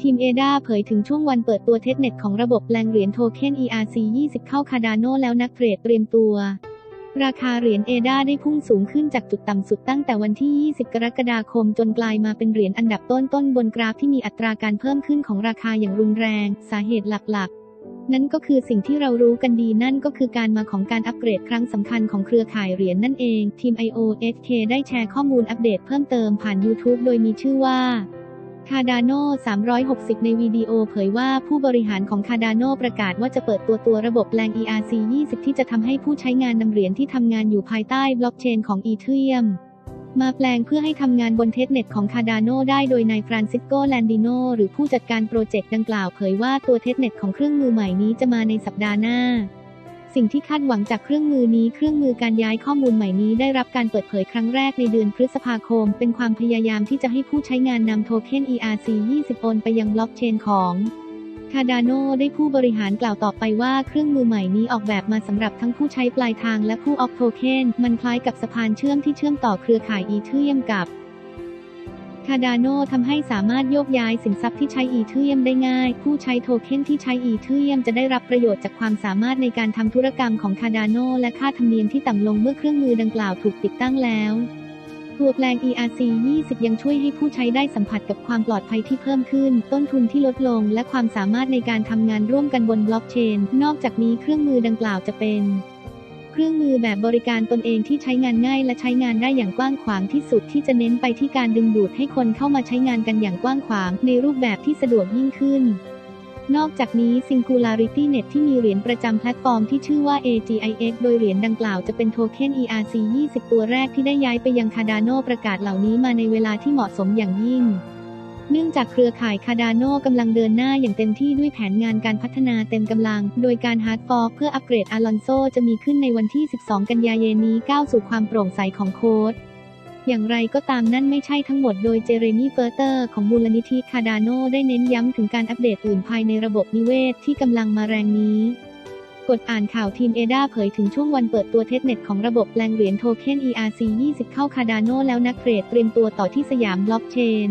ทีมเอดาเผยถึงช่วงวันเปิดตัวเทสเน็ตของระบบแปลงเหรียญโทเค็น ERC20 เข้าคาร์ดาโนแล้วนักเทรดเตรียมตัว ราคาเหรียญเอดาได้พุ่งสูงขึ้นจากจุดต่ำสุดตั้งแต่วันที่ 20 กรกฎาคมจนกลายมาเป็นเหรียญอันดับต้นๆบนกราฟที่มีอัตราการเพิ่มขึ้นของราคาอย่างรุนแรง สาเหตุหลักๆ นั่นก็คือสิ่งที่เรารู้กันดีนั่นก็คือการมาของการอัปเกรดครั้งสำคัญของเครือข่ายเหรียญนั่นเอง ทีม IOSK ได้แชร์ข้อมูลอัปเดตเพิ่มเติมผ่าน YouTube โดยมีชื่อว่า Cardano 360 ในวิดีโอเผยว่าผู้บริหารของ Cardano ประกาศว่าจะเปิดตัวตัวระบบแรง ERC20 ที่จะทำให้ผู้ใช้งานนำเหรียญที่ทำงานอยู่ภายใต้บล็อกเชนของ Ethereum มาแปลงเพื่อให้ทำงานบนเทสเน็ตของ Cardano ได้โดยนายฟรานซิสโกแลนดิโนหรือผู้จัดการโปรเจกต์ดังกล่าวเผยว่าตัวเทสเน็ตของเครื่องมือใหม่นี้จะมาในสัปดาห์หน้า สิ่งที่คาดหวังจากเครื่องมือนี้เครื่องมือการย้ายข้อมูลใหม่นี้ได้รับการเปิดเผยครั้งแรกในเดือนพฤษภาคม เป็นความพยายามที่จะให้ผู้ใช้งานนำโทเค็น ERC20 โอนไปยังบล็อกเชนของ Cardano ได้ผู้บริหารกล่าวต่อไปว่าเครื่องมือใหม่นี้ออกแบบมาสำหรับทั้งผู้ใช้ปลายทางและผู้ออกโทเค็น มันคล้ายกับสะพานเชื่อมที่เชื่อมต่อเครือข่ายอีเทเรียมกับ Cardano ทำให้สามารถโยกย้ายสินทรัพย์ที่ใช้อีเทียมได้ง่าย ผู้ใช้โทเค็นที่ใช้อีเทียมจะได้รับประโยชน์จากความสามารถในการทำธุรกรรมของ Cardano และค่าธรรมเนียมที่ต่ำลงเมื่อเครื่องมือดังกล่าวถูกติดตั้งแล้วตัวแปลง ERC20 ยังช่วยให้ผู้ใช้ได้สัมผัสกับความปลอดภัยที่เพิ่มขึ้น ต้นทุนที่ลดลง และความสามารถในการทำงานร่วมกันบนบล็อกเชน นอกจากนี้เครื่องมือดังกล่าวจะเป็น เครื่องมือแบบบริการตนเองที่ใช้งานง่ายและใช้งานได้อย่างกว้างขวางที่สุดที่จะเน้นไปที่การดึงดูดให้คนเข้ามาใช้งานกันอย่างกว้างขวางในรูปแบบที่สะดวกยิ่งขึ้น นอกจากนี้ Singularity Net ที่มีเหรียญประจำแพลตฟอร์มที่ชื่อว่า AGIX โดยเหรียญดังกล่าวจะเป็นโทเค็น ERC20 ตัวแรกที่ได้ย้ายไปยัง Cardano ประกาศเหล่านี้มาในเวลาที่เหมาะสมอย่างยิ่ง เนื่องจากเครือข่าย Cardano กำลังเดินหน้าอย่างเต็มที่ด้วยแผนงานการพัฒนาเต็มกำลัง โดยการ Hard Fork เพื่ออัปเกรด Alonso จะมีขึ้นในวันที่ 12 กันยายนนี้ก้าวสู่ความโปร่งใสของโค้ดอย่างไรก็ตามนั่นไม่ใช่ทั้งหมดโดยเจเรมี่เฟอร์เตอร์ของมูลนิธิคาดาโนได้เน้นย้ำถึงการอัปเดตอื่นภายในระบบนิเวศที่กำลังมาแรงนี้กดอ่านข่าวทีมเอดาเผยถึงช่วงวันเปิดตัวเทสเน็ตของระบบแปลงเหรียญโทเค็น ERC20 เข้าคาดาโนแล้วนักเทรดเตรียมตัวต่อที่สยามบล็อกเชน